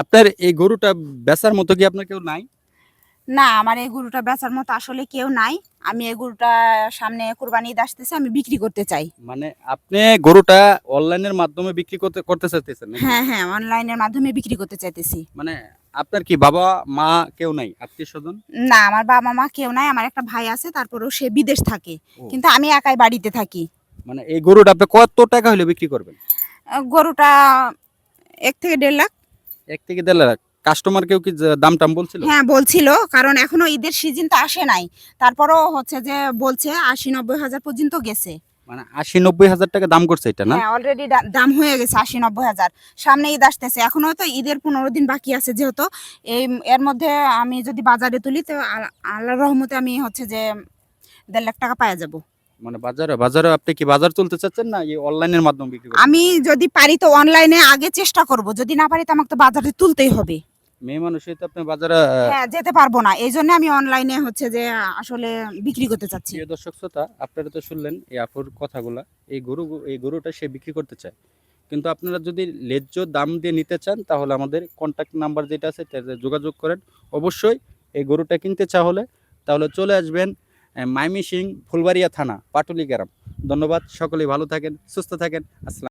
আপনার এই গরুটা বেচার মতো কি আপনার কেউ নাই? না আমার এই গরুটা বেচার মতো আসলে কেউ নাই। আমি এই গরুটা সামনে কোরবানি ঈদ আসতেছে আমি বিক্রি করতে চাই। মানে আপনি গরুটা অনলাইনের মাধ্যমে বিক্রি করতে করতে চাইতেছেন? হ্যাঁ হ্যাঁ অনলাইনের মাধ্যমে বিক্রি করতে চাইতেছি। মানে আপনার কি বাবা মা কেউ নাই আত্মীয় স্বজন? না আমার বাবা মা কেউ নাই আমার একটা ভাই আছে তারপরেও সে বিদেশ থাকে। কিন্তু আমি একাই বাড়িতে থাকি। মানে এই গরুটা আপনি কত টাকা হলে বিক্রি করবেন? গরুটা এক থেকে দেড় লাখ। এক থেকে দেড় লাখ। কাস্টমার কেউ কি দাম টাম বলছিল? হ্যাঁ বলছিল কারণ এখনও ঈদের সিজন তো আসে নাই। তারপরও হচ্ছে যে বলছে আশি নব্বই হাজার পর্যন্ত গেছে। মানে আশি নব্বই হাজার টাকা দাম করছে এটা না? হ্যাঁ অলরেডি দাম হয়ে গেছে আশি নব্বই হাজার। সামনে ঈদ আসতেছে। এখনও তো ঈদের পনেরো দিন বাকি আছে যেহেতু। এই এর মধ্যে আমি যদি বাজারে তুলি তো আল- আল্লাহর রহমতে আমি হচ্ছে যে দেড় লাখ টাকা পাওয়া যাব। মানে বাজারে বাজারে আপনি কি বাজার তুলতে চাচ্ছেন না এই অনলাইনের মাধ্যমে বিক্রি করবেন আমি যদি পারি তো অনলাইনে আগে চেষ্টা করব যদি না পারি তো আমাকে তো বাজারে তুলতেই হবে। মেয়ে মানুষ তো আপনি বাজারে হ্যাঁ যেতে পারব না এই জন্য আমি অনলাইনে হচ্ছে যে আসলে বিক্রি করতে চাচ্ছি। প্রিয় দর্শক শ্রোতা আপনারা তো শুনলেন এই আপুর কথাগুলা এই গরু এই গরুটা সে বিক্রি করতে চায়। কিন্তু আপনারা যদি ন্যায্য দাম দিয়ে নিতে চান তাহলে আমাদের কন্ট্যাক্ট নাম্বার যেটা আছে যোগাযোগ করেন। অবশ্যই এই গরুটা কিনতে চা হলে তাহলে চলে আসবেন আহ, মাইমিসিং ফুলবাড়িয়া থানা পাটুলি গ্রাম ধন্যবাদ সকলেই ভালো থাকেন সুস্থ থাকেন আসসালাম।